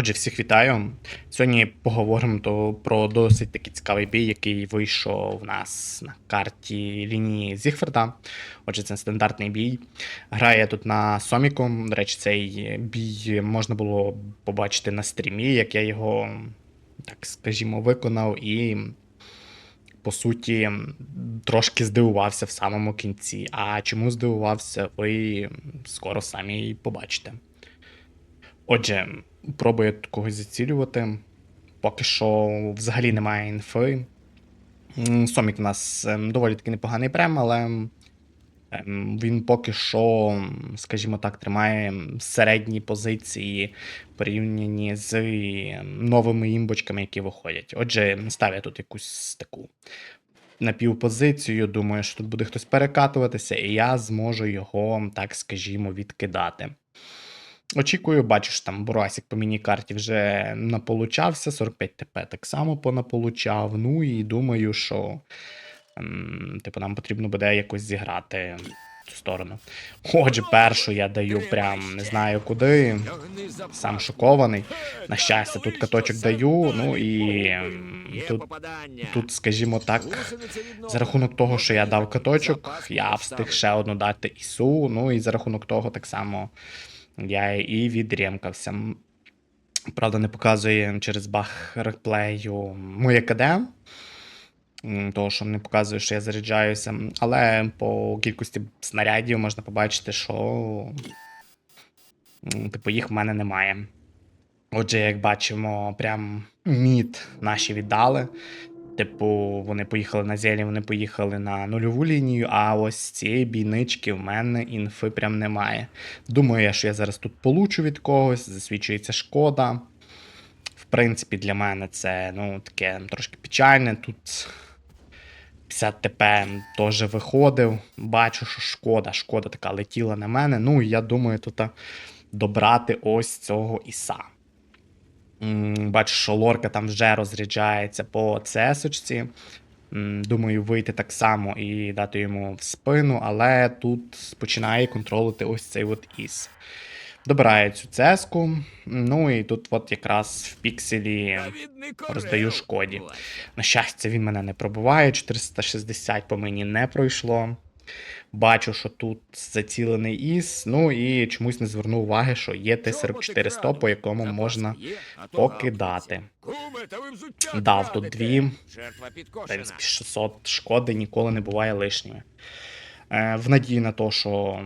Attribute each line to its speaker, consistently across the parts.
Speaker 1: Отже, всіх вітаю. Сьогодні поговоримо то про досить такий цікавий бій, який вийшов в нас на карті лінії Зігферда. Отже, це стандартний бій. Грає тут на Соміку. До речі, цей бій можна було побачити на стрімі, як я його, так скажімо, виконав і. По суті, трошки здивувався в самому кінці. А чому здивувався, ви скоро самі побачите. Отже, пробую тут когось зацілювати. Поки що взагалі немає інфи. Сомік в нас ем, доволі таки непоганий прем, але ем, він поки що, скажімо так, тримає середні позиції порівняні з ем, новими імбочками, які виходять. Отже, ставлю тут якусь таку напівпозицію. Думаю, що тут буде хтось перекатуватися, і я зможу його, так скажімо, відкидати. Очікую, бачиш, там Бурасік по міні-карті вже наполучався, 45 ТП так само понаполучав. Ну і думаю, що типу, нам потрібно буде якось зіграти в цю сторону. Отже, першу я даю прям не знаю куди. Сам шокований. На щастя, тут каточок даю. Ну і тут, тут, скажімо так, за рахунок того, що я дав каточок, я встиг ще одну дати ісу. Ну і за рахунок того, так само я і відрємкався. Правда, не показує через баг реплею моє КД. Того, що не показує, що я заряджаюся. Але по кількості снарядів можна побачити, що типу, їх в мене немає. Отже, як бачимо, прям мід наші віддали. Типу, вони поїхали на зелі, вони поїхали на нульову лінію, а ось цієї бійнички в мене інфи прям немає. Думаю, я, що я зараз тут получу від когось, засвідчується шкода. В принципі, для мене це ну, таке трошки печальне. Тут 50 ТП теж виходив. Бачу, що шкода, шкода така летіла на мене. Ну, і я думаю, тут добрати ось цього іса. Бачу, що лорка там вже розряджається по цесочці. Думаю, вийти так само і дати йому в спину, але тут починає контролити ось цей от іс. Добирає цю цеску. Ну і тут от якраз в пікселі роздаю шкоді. На щастя, він мене не пробиває. 460 по мені не пройшло. Бачу, що тут зацілений іс. Ну і чомусь не звернув уваги, що є Т-44-100, по якому можна покидати. Дав тут дві. В 600 шкоди ніколи не буває лишніми. Е, В надії на те, що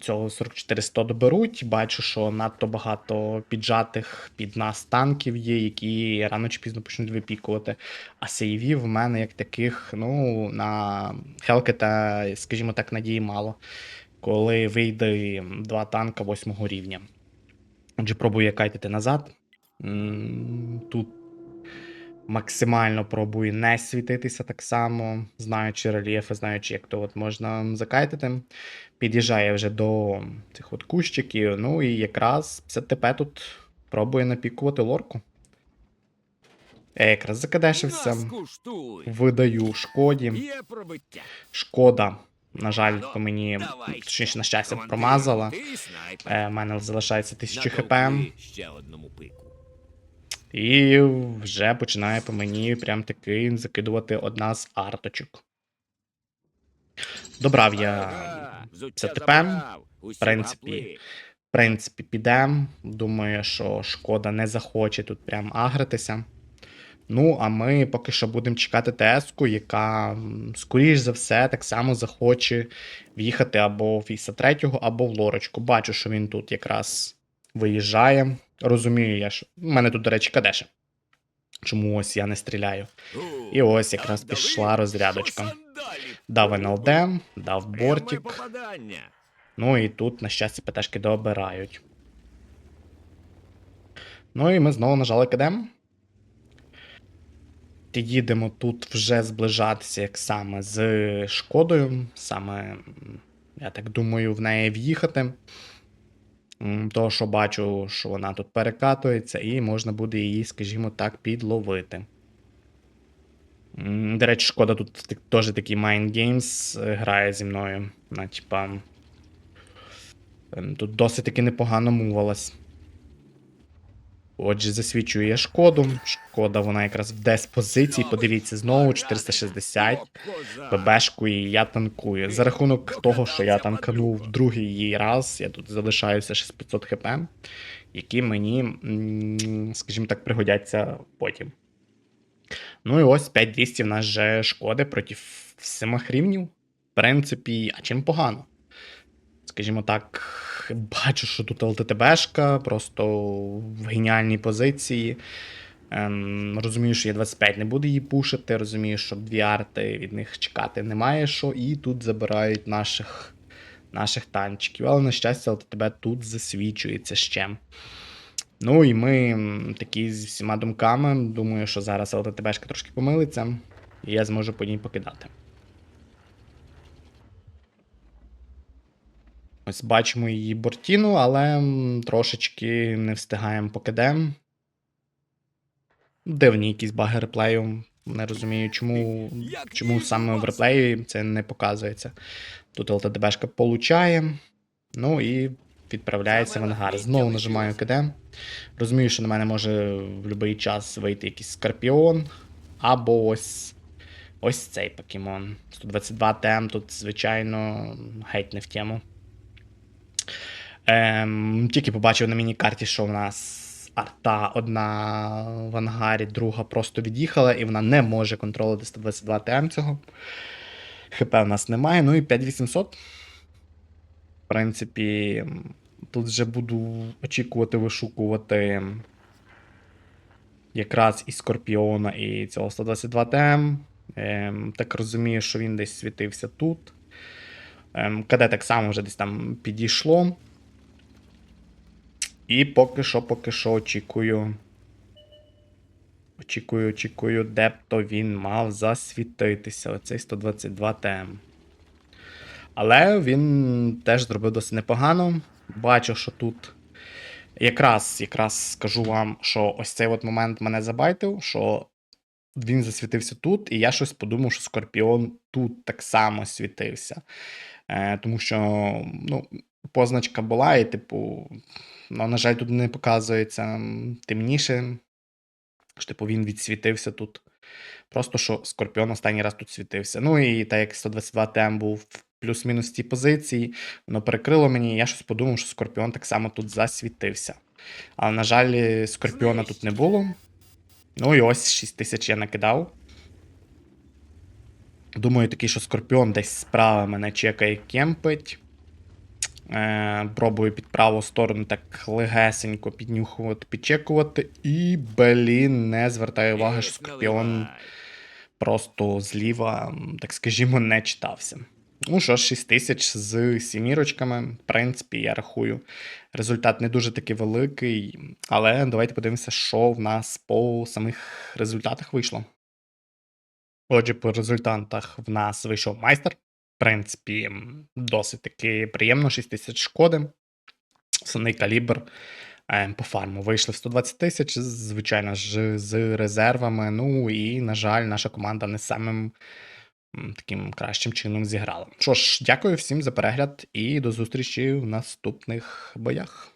Speaker 1: цього 44-100 доберуть, бачу, що надто багато піджатих під нас танків є, які рано чи пізно почнуть випікувати. А сейвів в мене як таких, ну, на Хелкета, скажімо так, надії мало. Коли вийде два танка восьмого рівня. Отже, пробую кайтити назад. Тут максимально пробую не світитися так само, знаючи рельєфи, знаючи, як то от можна закайтити. Під'їжджає вже до цих от кущиків. Ну і якраз 50 ТП тут пробує напікувати лорку. Я якраз закадешився, видаю шкоді. Шкода, на жаль, по мені, точніше, на щастя, промазала. Е, У мене залишається 1000 хп.
Speaker 2: Ще одному пику.
Speaker 1: І вже починає по мені прям таки закидувати одна з арточок. Добрав я це.
Speaker 2: Усі
Speaker 1: в принципі, в принципі, підем. Думаю, що шкода не захоче тут прям агритися. Ну, а ми поки що будемо чекати ТС-ку, яка, скоріш за все, так само захоче в'їхати або в Іса 3, або в Лорочку. Бачу, що він тут якраз виїжджає. Розумію я, що. У мене тут, до речі, кадеше. Чому ось я не стріляю? І ось якраз пішла розрядочка. Дав. НЛД, дав бортик. Ну і тут, на щастя, ПТшки добирають. Ну і ми знову нажали кидем. Їдемо тут вже зближатися, як саме з шкодою. Саме, я так думаю, в неї в'їхати. Того, що бачу, що вона тут перекатується, і можна буде її, скажімо так, підловити. До речі, шкода тут теж такий Mind Games е, грає зі мною. Ем, тут досить таки непогано мувалась. Отже, засвічує шкоду. Шкода, вона якраз в диспозиції. Подивіться знову 460. ББшку і я танкую. За рахунок того, що я танканув другий її раз, я тут залишаюся ще з 500 хп, які мені, скажімо так, пригодяться потім. Ну і ось 5200 в нас же шкоди проти всімих рівнів. В принципі, а чим погано? Скажімо так, бачу, що тут ЛТТБшка, просто в геніальній позиції. Ем, розумію, що я 25 не буду її пушити. Розумію, що дві арти від них чекати немає що, і тут забирають наших, наших танчиків. Але, на щастя, ЛТТБ тут засвічується ще. Ну і ми такі з всіма думками. Думаю, що зараз ЛТТБшка трошки помилиться, і я зможу по ній покидати. Ось бачимо її бортіну, але трошечки не встигаємо покидем. Дивні якісь баги реплею. Не розумію, чому, чому саме в реплеї це не показується. Тут ЛТДБшка получає. Ну і відправляється в ангар. Знову нажимаю КД. Розумію, що на мене може в будь-який час вийти якийсь скорпіон. Або ось. Ось цей покемон. 122 ТМ тут, звичайно, геть не в тему. Ем, тільки побачив на міні-карті, що в нас арта одна в ангарі, друга просто від'їхала, і вона не може контролити 122 ТМ цього. ХП в нас немає. Ну і 5800. В принципі, тут вже буду очікувати, вишукувати якраз і Скорпіона, і цього 122 ТМ. Ем, так розумію, що він десь світився тут. Ем, КД так само вже десь там підійшло. І поки що, поки що очікую. Очікую, очікую, де б то він мав засвітитися. Оцей 122 ТМ. Але він теж зробив досить непогано. Бачу, що тут. Якраз, якраз скажу вам, що ось цей от момент мене забайтив, що він засвітився тут, і я щось подумав, що Скорпіон тут так само світився. Е, тому що, ну, позначка була, і, типу, ну, на жаль, тут не показується темніше. Що, типу, він відсвітився тут. Просто що Скорпіон останній раз тут світився. Ну і так як 122 ТМ був в плюс-мінус тій позиції, воно перекрило мені, і я щось подумав, що Скорпіон так само тут засвітився. Але, на жаль, Скорпіона тут не було. Ну і ось 6 тисяч я накидав. Думаю, такий, що Скорпіон десь справа мене чекає кемпить. Е, пробую під праву сторону так легесенько піднюхувати, підчекувати. І, блін, не звертаю уваги, що Скорпіон просто зліва, так скажімо, не читався. Ну що ж, 6 тисяч з сімірочками. В принципі, я рахую. Результат не дуже таки великий. Але давайте подивимося, що в нас по самих результатах вийшло. Отже, по результатах в нас вийшов майстер. Принципі, досить таки приємно, 6 тисяч шкоди. Основний калібр е, по фарму вийшли в 120 тисяч, звичайно ж, з резервами. Ну і, на жаль, наша команда не самим таким кращим чином зіграла. Що ж, дякую всім за перегляд і до зустрічі в наступних боях.